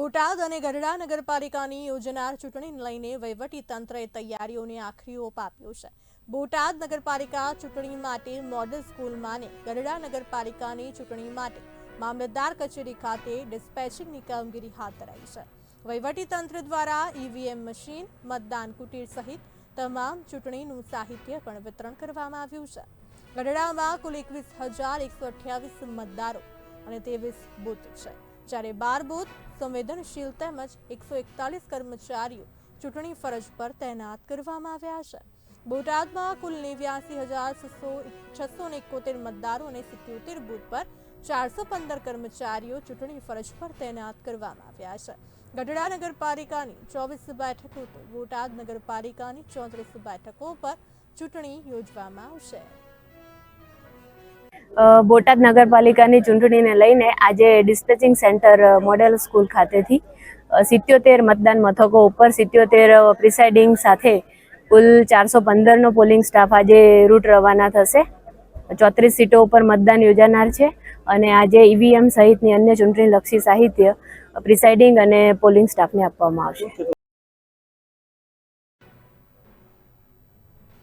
બોટાદ અને ગઢડા નગરપાલિકાની યોજનાર ચૂંટણીને લઈને તંત્રએ તૈયારીઓને આખરી ઓપ આપ્યો છે. બોટાદ નગરપાલિકા ચૂંટણી માટે મોડલ સ્કૂલમાં અને ગઢડા નગરપાલિકાની ચૂંટણી માટે મામલતદાર કચેરી ખાતે ડિસ્પેચિંગની કામગીરી હાથ ધરાઈ છે. તંત્ર દ્વારા ઈવીએમ મશીન, મતદાન કુટીર સહિત તમામ ચૂંટણીનું સાહિત્ય પણ વિતરણ કરવામાં આવ્યું છે. ગઢડામાં કુલ એકવીસ હજાર એકસો અઠ્યાવીસ મતદારો અને તેવીસ બૂથ છે. જ્યારે બાર બૂથ, સંવેદનશીલ તેમજ એકસો એકતાલીસ કર્મચારીઓ ચૂંટણી ફરજ પર તૈનાત કરવામાં આવ્યા છે. બોટાદમાં કુલ નેવ્યાસી હજાર છસો છસો ને એકોતેર મતદારો અને સિત્યોતેર બૂથ પર ચારસો પંદર કર્મચારીઓ ચૂંટણી ફરજ પર તૈનાત કરવામાં આવ્યા છે. ગઢડા નગરપાલિકાની ચોવીસ બેઠકો તો બોટાદ નગરપાલિકાની ચોત્રીસ બેઠકો પર ચૂંટણી યોજવામાં આવશે. બોટાદ નગરપાલિકાની ચૂંટણીને લઈને આજે ડિસ્પેચિંગ સેન્ટર મોડેલ સ્કૂલ ખાતેથી સિત્યોતેર મતદાન મથકો ઉપર સિત્યોતેર પ્રિસાઇડિંગ સાથે કુલ ચારસો પંદરનો પોલિંગ સ્ટાફ આજે રૂટ રવાના થશે. ચોત્રીસ સીટો ઉપર મતદાન યોજાનાર છે અને આજે ઈવીએમ સહિતની અન્ય ચૂંટણીલક્ષી સાહિત્ય પ્રિસાઇડિંગ અને પોલિંગ સ્ટાફને આપવામાં આવશે.